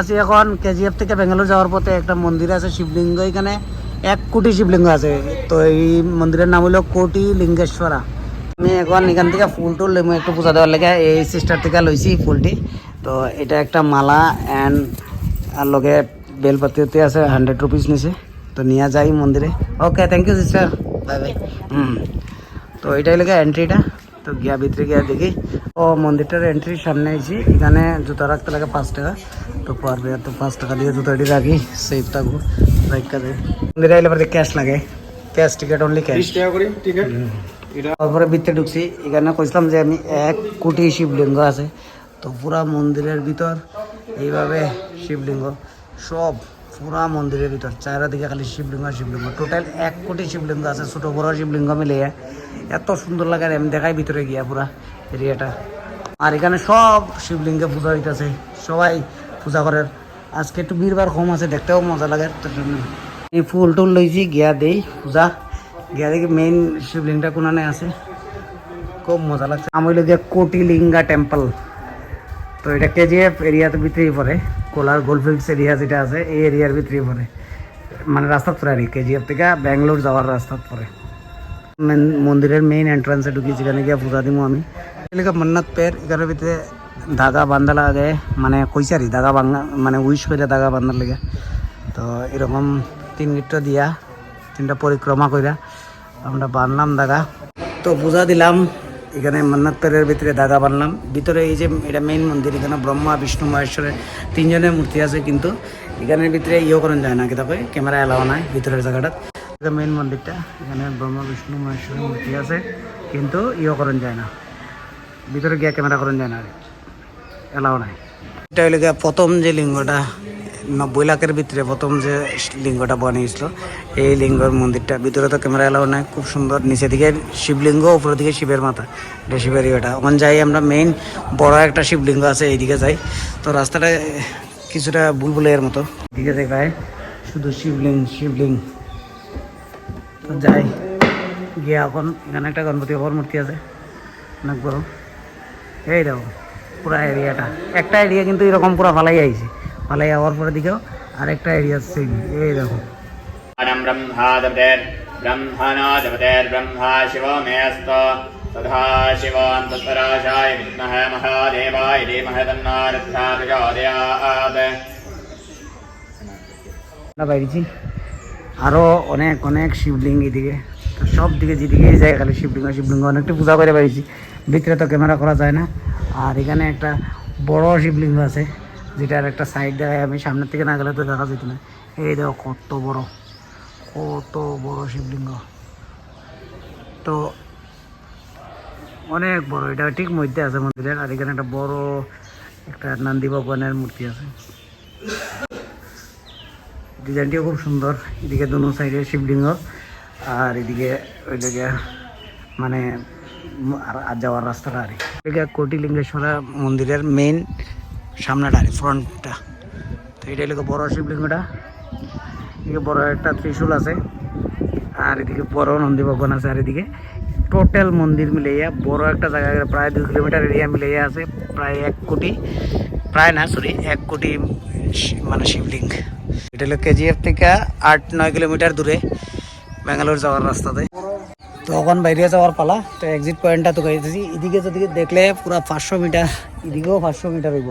আছি এখন কেজিএফ থেকে বেঙ্গালোর যাওয়ার পথে একটা মন্দির আছে শিবলিঙ্গ এখানে। এক কোটি শিবলিঙ্গ আছে। তো এই মন্দিরের নাম হলো কোটি লিঙ্গেশ্বরা। আমি এখন এখান থেকে ফুল টুল একটু পূজা দেওয়ার লেগে। এই সিস্টার থেকে লইছি ফুলটি। তো এটা একটা মালা অ্যান্ড আর লগে বেলপাতিতে আছে হান্ড্রেড রুপিস নিছে। তো নিয়ে যাই মন্দিরে। Okay thank you sister bye bye hmm. তো এটাই লেগে এন্ট্রিটা তো গিয়া ভিতরে গিয়া দেখি। ও মন্দিরটার এন্ট্রির সামনে আইছি। এখানে জুতা রাখতে লাগে পাঁচ টাকা। তো পারবে তো পাঁচ টাকা দিয়ে জুতাটি রাখি সেফ থাকব রাখা দেয় মন্দিরে আইলে পরে ক্যাশ লাগে। Cash ticket only cash ticket তারপরে ভিতরে ঢুকছি এখানে কইছিলাম যে আমি এক কোটি শিবলিঙ্গ আছে। তো পুরা মন্দিরের ভিতর এইভাবে শিবলিঙ্গ সব পুরা মন্দিরের ভিতর চারিদিকে খালি শিবলিঙ্গ শিবলিঙ্গ। টোটাল এক কোটি শিবলিঙ্গ আছে ছোট বড় শিবলিঙ্গ মিলিয়ে। এত সুন্দর লাগে আমি দেখাই ভিতরে গিয়া পুরা এরিয়াটা। আর এখানে সব শিবলিঙ্গে পূজা হইতেছে। সবাই পূজা করে আজকে একটু ভিড় কম আছে, দেখতেও মজা লাগে এই ফুল টুল লইছি গিয়া দেই পূজা। গিয়া দেখি মেইন শিবলিঙ্গটা কোনানে আছে। খুব মজা লাগছে। আমি গিয়া কোটিলিঙ্গা টেম্পল তো এটা কেজিএফ এরিয়াতে ভিতরেই পড়ে। কোলার গোলফিল্ডস এরিয়া যেটা আছে, এই এরিয়ার ভিতরেই পড়ে। মানে রাস্তাত পড়ে আর কেজিএফ থেকে ব্যাঙ্গালোর যাওয়ার রাস্তাত পড়ে মেন- মন্দিরের মেইন এন্ট্রান্সে ঢুকি, যেখানে গিয়ে পূজা দিব আমি। মন্নাত পের এখানের ভিতরে ধাগা বান্ধা লাগে মানে কইছে আর ধাগা বাঙ্গা মানে উইশ করে ধাগা বান্ধার লেগে। তো এরকম তিন গিট্টা দিয়া, তিনটা পরিক্রমা কইরা আমরা বানলাম দাগা। তো পূজা দিলাম, এখানে মন্নাত পেরের ভিতরে দাগা বানলাম। ভিতরে এই যে এটা মেইন মন্দির, এখানে ব্রহ্মা, বিষ্ণু, মহেশ্বরের তিনজনের মূর্তি আছে কিন্তু এখানের ভিতরে ইয়ে করেন যায় না কি কিন্তু ক্যামেরা এলাও নাই ভিতরের জায়গাটা এটা মেইন মন্দিরটা, এখানে ব্রহ্মা, বিষ্ণু, মহেশ্বরের মূর্তি আছে, কিন্তু ইয়ে করেন যায় না। ভিতরে গিয়ে ক্যামেরা করেন যায় না আর এলাও নাই। এটা হইলে প্রথম যে লিঙ্গটা, নব্বই লাখের ভিতরে প্রথম যে লিঙ্গটা বানিয়েছিল, এই লিঙ্গর মন্দিরটা। ভিতরে তো ক্যামেরা এলাও নাই, খুব সুন্দর। নিচে দিকে শিবলিঙ্গ, উপরের দিকে শিবের মাথা। এটা শিবের ইয়েটা। ওখানে যাই আমরা মেইন বড় একটা শিবলিঙ্গ আছে, এইদিকে যাই। তো রাস্তাটা কিছুটা বুলবুলের মতো। এদিকে দেখায়, শুধু শিবলিঙ্গ শিবলিঙ্গ তো যাই, গিয়ে এখন এখানে একটা গণপতি বাবার মূর্তি আছে। অনেক বড়। এই দেখো। পুরা এরিয়াটা একটা এরিয়া কিন্তু এরকম পুরা ফালাই আইছে ফালাই যাওয়ার পরে দিকেও আরেকটা এরিয়া সেম এই দেখো अनं ब्रह्मादपतेर् ब्रह्मणादपतेर्ब्रह्मा शिवो मेऽस्त तथा शिवान् तत्पराशाय विद्महे महादेवाय धीमहि तन्नारद्धा प्रचोदयात् আমরা বাইরেছি আরও অনেক অনেক শিবলিঙ্গ এদিকে তো সব দিকে যেদিকে যায় খালি শিবলিঙ্গ শিবলিঙ্গ অনেকটা পূজা করে বাইরেছি ভিতরে তো ক্যামেরা করা যায় না আর এখানে একটা বড় শিবলিঙ্গ আছে, যেটার একটা সাইড দেখায় আমি সামনের থেকে না গেলে তো দেখা যেত না। এই দেখো কত বড় কত বড় শিবলিঙ্গ। তো অনেক বড়, এটা ঠিক মধ্যে আছে মন্দিরের, আর এখানে একটা বড় একটা নন্দী ভগবানের মূর্তি আছে। ডিজাইনটিও খুব সুন্দর, এদিকে দুনো সাইডে শিবলিঙ্গ, আর এদিকে ওইদিকে মানে যাওয়ার রাস্তাটা আর। এদিকে কোটিলিঙ্গেশ্বরা মন্দিরের মেইন সামনেটা আর ফ্রন্টটা তো এটা এলাকা বড় শিবলিঙ্গটা। এদিকে বড় একটা ত্রিশূল আছে। আর এদিকে বড় নন্দী ভগবান আছে। আর এদিকে টোটাল মন্দির মিলাইয়া বড় একটা জায়গা প্রায় দুই কিলোমিটার এরিয়া মিলাইয়া আছে, প্রায় এক কোটি, প্রায় না সরি এক কোটি মানে শিবলিঙ্গ। এটা হলো কেজিএফ থেকে আট নয় কিলোমিটার দূরে, ব্যাঙ্গালোর যাওয়ার রাস্তাতে। তো এখন বাইরে যাওয়ার পালা, তো এক্সিট পয়েন্টটা তো গাইতেছি এদিকে যদি দেখলে পুরো পাঁচশো মিটার এদিকেও পাঁচশো মিটার হইব।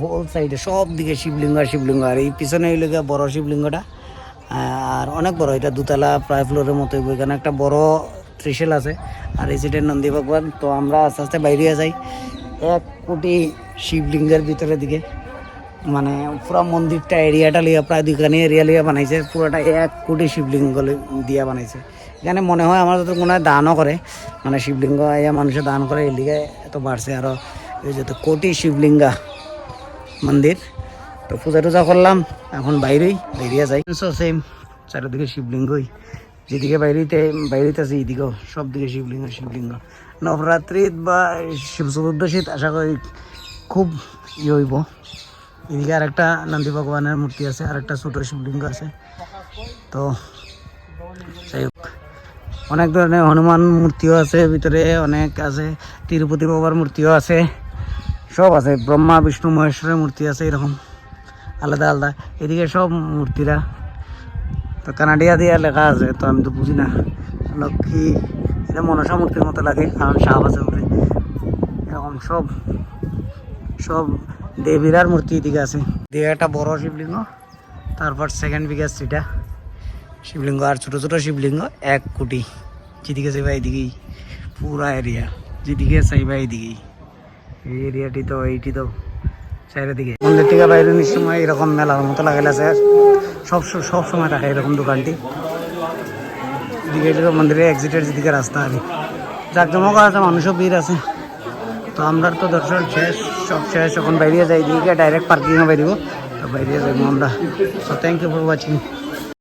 হোল সাইডে সব দিকে শিবলিঙ্গ আর শিবলিঙ্গ আর এই পিছনে হইলে গিয়ে বড় শিবলিঙ্গটা আর অনেক বড় এটা দুতলা প্রায় ফ্লোরের মতো হইব। এখানে একটা বড় ত্রিশেল আছে। আর এই সাইডে নন্দী ভগবান তো আমরা আস্তে আস্তে বাইরে যাই। এক কোটি শিবলিঙ্গের ভিতরের দিকে। মানে পুরো মন্দিরটা এরিয়াটা লিয়া, প্রায় দুইখানি এরিয়া লিয়া বানাইছে। পুরোটা এক কোটি শিবলিঙ্গ দিয়া বানাইছে। এখানে মনে হয় আমার যত মনে হয় দানও করে। মানে শিবলিঙ্গ ইয়া মানুষে দান করে এই লিগে এত বাড়ছে আরও এই যত কোটি শিবলিঙ্গা মন্দির। তো পূজা টুজা করলাম, এখন বাইরেই বেরিয়ে যাই। সেম চারিদিকে শিবলিঙ্গই। যেদিকে বাইরেতে বাইরেতে আছে, এদিকেও সব দিকে শিবলিঙ্গ শিবলিঙ্গ। নবরাত্রিত বা শিব চতুর্দশীত আশা করি খুব ইয়ে হইব। এদিকে আর একটা নন্দী ভগবানের মূর্তি আছে আর একটা ছোট শিবলিঙ্গ আছে। তো যাই হোক। অনেক ধরনের হনুমান মূর্তিও আছে, ভিতরে অনেক আছে, তিরুপতি বাবার মূর্তিও আছে, সব আছে, ব্রহ্মা, বিষ্ণু, মহেশ্বরের মূর্তি আছে এরকম, আলাদা আলাদা। এদিকে সব মূর্তিরা। তো কানাডিয়া দিয়ে লেখা আছে, তো আমি তো বুঝি না। লক্ষ্মী, এটা মনসা মূর্তির মতো লাগে, কারণ সাপ আছে উপরে এরকম সব সব দেবীরার মূর্তি এদিকে আছে। দিকে একটা বড় শিবলিঙ্গ, তারপর সেকেন্ড বিগেস্ট এটা। শিবলিঙ্গ আর ছোট ছোট শিবলিঙ্গ এক কোটি। যেদিকে চাইবা এদিকেই। পুরা এরিয়া যেদিকে চাইবা এইদিকেই এই এরিয়াটি তো, এইটি তো চারিদিকে। মন্দির থেকে বাইরে সময় এরকম মেলার মতো লাগাইলে আছে। সব সব সময় থাকে এরকম দোকানটি। এদিকে এদিকে মন্দিরের এক্সিটের যেদিকে রাস্তা আছে আর জাকজমক আছে, মানুষও ভিড় আছে। তো আমরা তো দর্শন শেষ, সব শেষ। এখন বাইরে যাই দিকে ডাইরেক্ট পার্কিংয়ে বাইরিব তো বাইরে যাইব আমরা। তো থ্যাংক ইউ ফর ওয়াচিং